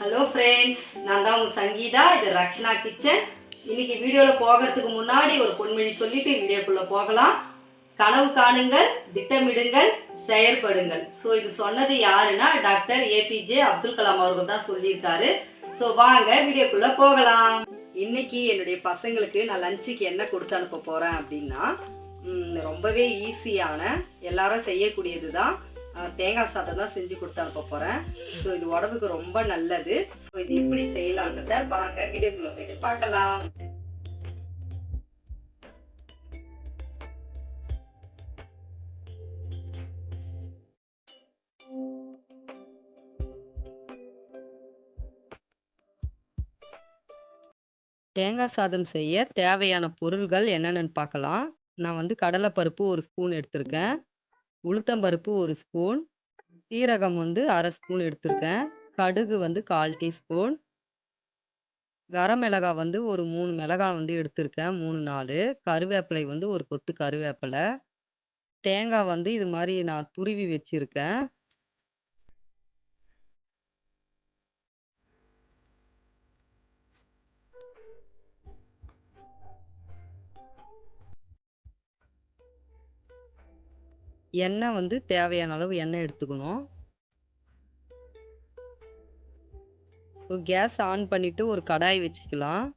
Hello friends நான் தான் உங்கள் சங்கீதா. இது ரக்ஷனா கிச்சன். இன்னைக்கு வீடியோவில் போகிறதுக்கு முன்னாடி ஒரு பொன்மொழி சொல்லிட்டு வீடியோக்குள்ளே போகலாம். கனவு காணுங்கள் திட்டமிடுங்கள் செயற்படுங்கள். ஸோ இது சொன்னது யாருன்னா டாக்டர் ஏபிஜே அப்துல் கலாம் அவர்கள் தான் சொல்லியிருக்காரு. ஸோ வாங்க வீடியோக்குள்ளே போகலாம். இன்னைக்கு என்னுடைய பசங்களுக்கு நான் லஞ்சுக்கு என்ன கொடுத்து அனுப்ப போகிறேன் அப்படின்னா ரொம்பவே ஈஸியான எல்லாரும் செய்யக்கூடியது தான் தேங்காய் சாதம் தான் செஞ்சு கொடுத்து அனுப்ப போகிறேன் ஸோ இது உடம்புக்கு ரொம்ப நல்லது. ஸோ இது எப்படி செய்யலான்றத வாங்க வீடியோக்குள்ள போயிட்டு பார்க்கலாம். தேங்காய் சாதம் செய்ய தேவையான பொருள்கள் என்னென்னு பார்க்கலாம். நான் வந்து கடலைப்பருப்பு ஒரு ஸ்பூன் எடுத்திருக்கேன். உளுத்தம்பருப்பு ஒரு ஸ்பூன். சீரகம் வந்து அரை ஸ்பூன் எடுத்திருக்கேன். கடுகு வந்து கால் டீஸ்பூன். வரமிளகாய் வந்து ஒரு மூணு மிளகாய் வந்து எடுத்திருக்கேன். மூணு நாலு. கருவேப்பிலை வந்து ஒரு கொத்து கருவேப்பிலை. தேங்காய் வந்து இது மாதிரி நான் துருவி வச்சுருக்கேன். எண்ணெய் வந்து தேவையான அளவு எண்ணெய் எடுத்துக்கணும். கேஸ் ஆன் பண்ணிவிட்டு ஒரு கடாய் வச்சுக்கலாம்.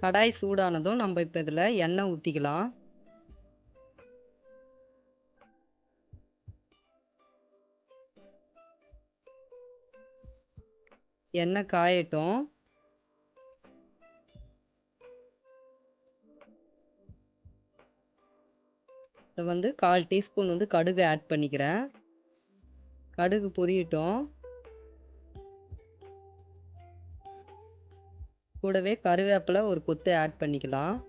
கடாய் சூடானதும் நம்ம இப்போ இதில் எண்ணெய் ஊற்றிக்கலாம் எண்ணெய் காயட்டும். வந்து கால் டீஸ்பூன் வந்து கடுகு ஆட் பண்ணிக்கிறேன். கடுகு பொரியட்டும். கூடவே கருவேப்பிலை ஒரு கொத்து ஆட் பண்ணிக்கலாம்.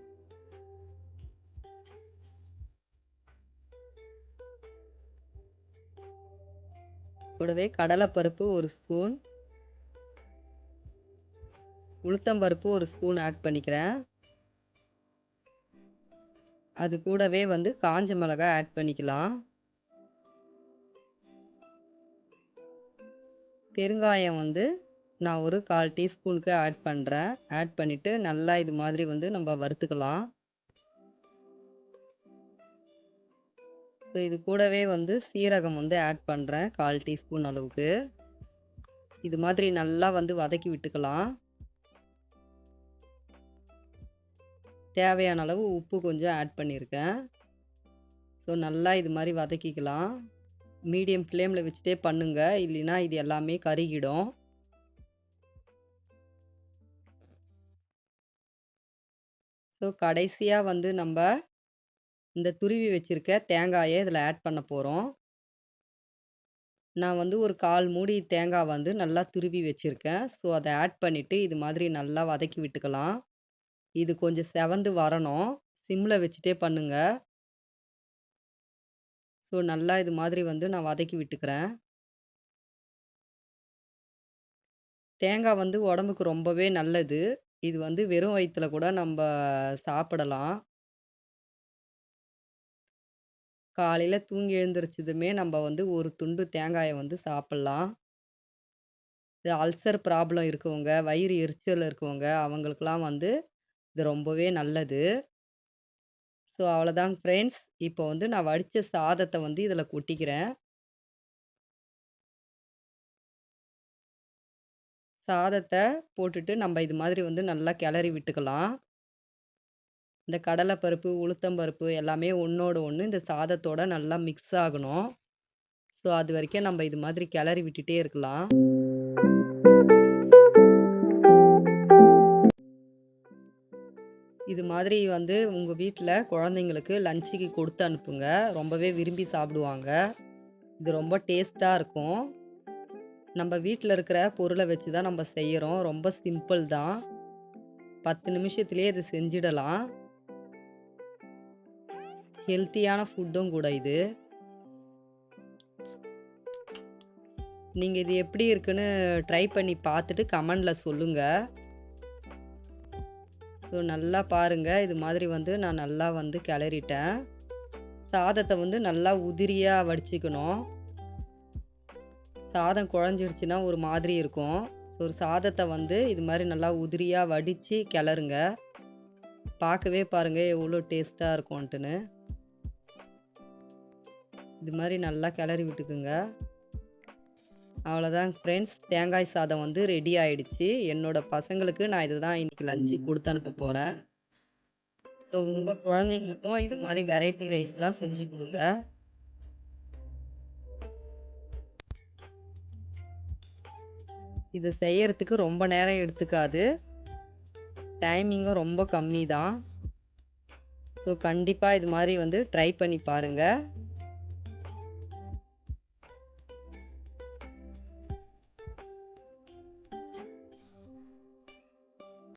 கூடவே கடலைப்பருப்பு ஒரு ஸ்பூன். உளுத்தம்பருப்பு ஒரு ஸ்பூன் ஆட் பண்ணிக்கிறேன். அது கூடவே வந்து காஞ்ச மிளகாய் ஆட் பண்ணிக்கலாம். பெருங்காயம் வந்து நான் ஒரு கால் டீஸ்பூனுக்கு ஆட் பண்ணுறேன் ஆட் பண்ணிவிட்டு நல்லா இது மாதிரி வந்து நம்ம வறுத்துக்கலாம். ஸோ இது கூடவே வந்து சீரகம் வந்து ஆட் பண்ணுறேன் கால் டீஸ்பூன் அளவுக்கு. இது மாதிரி நல்லா வந்து வதக்கி விட்டுக்கலாம். தேவையான அளவு உப்பு கொஞ்சம் ஆட் பண்ணியிருக்கேன் ஸோ நல்லா இது மாதிரி வதக்கிக்கலாம். மீடியம் ஃப்ளேமில் வச்சுட்டே பண்ணுங்கள் இல்லைன்னா இது எல்லாமே கருகிடும். ஸோ கடைசியாக வந்து நம்ம இந்த துருவி வச்சுருக்க தேங்காயை இதில் ஆட் பண்ண போகிறோம் நான் வந்து ஒரு கால் மூடி தேங்காய் வந்து நல்லா துருவி வச்சுருக்கேன். ஸோ அதை ஆட் பண்ணிவிட்டு இது மாதிரி நல்லா வதக்கி விட்டுக்கலாம். இது கொஞ்சம் செவந்து வரணும். சிம்மில் வச்சுட்டே பண்ணுங்க. ஸோ நல்லா இது மாதிரி வந்து நான் வதக்கி விட்டுக்கிறேன். தேங்காய் வந்து உடம்புக்கு ரொம்பவே நல்லது. இது வந்து வெறும் வயிற்றில் கூட நம்ம சாப்பிடலாம். காலையில் தூங்கி எழுந்திரிச்சதுமே நம்ம வந்து ஒரு துண்டு தேங்காயை வந்து சாப்பிட்லாம். இது அல்சர் ப்ராப்ளம் இருக்கவங்க வயிறு எரிச்சல் இருக்கவங்க அவங்களுக்கெல்லாம் வந்து இது ரொம்பவே நல்லது. ஸோ அவ்வளோதான் ஃப்ரெண்ட்ஸ். இப்போ வந்து நான் வடித்த சாதத்தை வந்து இதில் கொட்டிக்கிறேன். சாதத்தை போட்டுட்டு நம்ம இது மாதிரி வந்து நல்லா கிளறி விட்டுக்கலாம். இந்த கடலைப்பருப்பு உளுத்தம்பருப்பு எல்லாமே ஒன்றோட ஒன்று இந்த சாதத்தோட நல்லா மிக்ஸ் ஆகணும். ஸோ அது வரைக்கும் நம்ம இது மாதிரி கிளறி விட்டுட்டே இருக்கலாம். இது மாதிரி வந்து உங்கள் வீட்டில் குழந்தைங்களுக்கு லஞ்சுக்கு கொடுத்து அனுப்புங்க. ரொம்பவே விரும்பி சாப்பிடுவாங்க. இது ரொம்ப டேஸ்ட்டாக இருக்கும். நம்ம வீட்டில் இருக்கிற பொருளை வச்சு தான் நம்ம செய்கிறோம் ரொம்ப சிம்பிள் தான். பத்து நிமிஷத்துலேயே இது செஞ்சிடலாம். ஹெல்த்தியான ஃபுட்டும் கூட இது. நீங்கள் இது எப்படி இருக்குன்னு ட்ரை பண்ணி பார்த்துட்டு கமெண்டில் சொல்லுங்கள் ஸோ நல்லா பாருங்கள் இது மாதிரி வந்து நான் நல்லா வந்து கிளறிட்டேன். சாதத்தை வந்து நல்லா உதிரியாக வடிச்சிக்கணும். சாதம் குழஞ்சிடுச்சுன்னா ஒரு மாதிரி இருக்கும். ஸோ ஒரு சாதத்தை வந்து இது மாதிரி நல்லா உதிரியாக வடித்து கிளறுங்க. பார்க்கவே பாருங்கள் எவ்வளோ டேஸ்ட்டாக இருக்கும்ன்ட்டுன்னு. இது மாதிரி நல்லா கிளறி விட்டுக்குங்க. அவ்வளோதான் ஃப்ரெண்ட்ஸ் தேங்காய் சாதம் வந்து ரெடி ஆயிடுச்சு. என்னோட பசங்களுக்கு நான் இதுதான் இன்னைக்கு லஞ்சு கொடுத்து அனுப்ப போகிறேன் ஸோ உங்கள் குழந்தைங்களுக்கும் இது மாதிரி வெரைட்டி ரைஸ்லாம் செஞ்சு கொடுங்க. இது செய்யறதுக்கு ரொம்ப நேரம் எடுத்துக்காது. டைமிங்கும் ரொம்ப கம்மி தான் ஸோ கண்டிப்பாக இது மாதிரி வந்து ட்ரை பண்ணி பாருங்கள்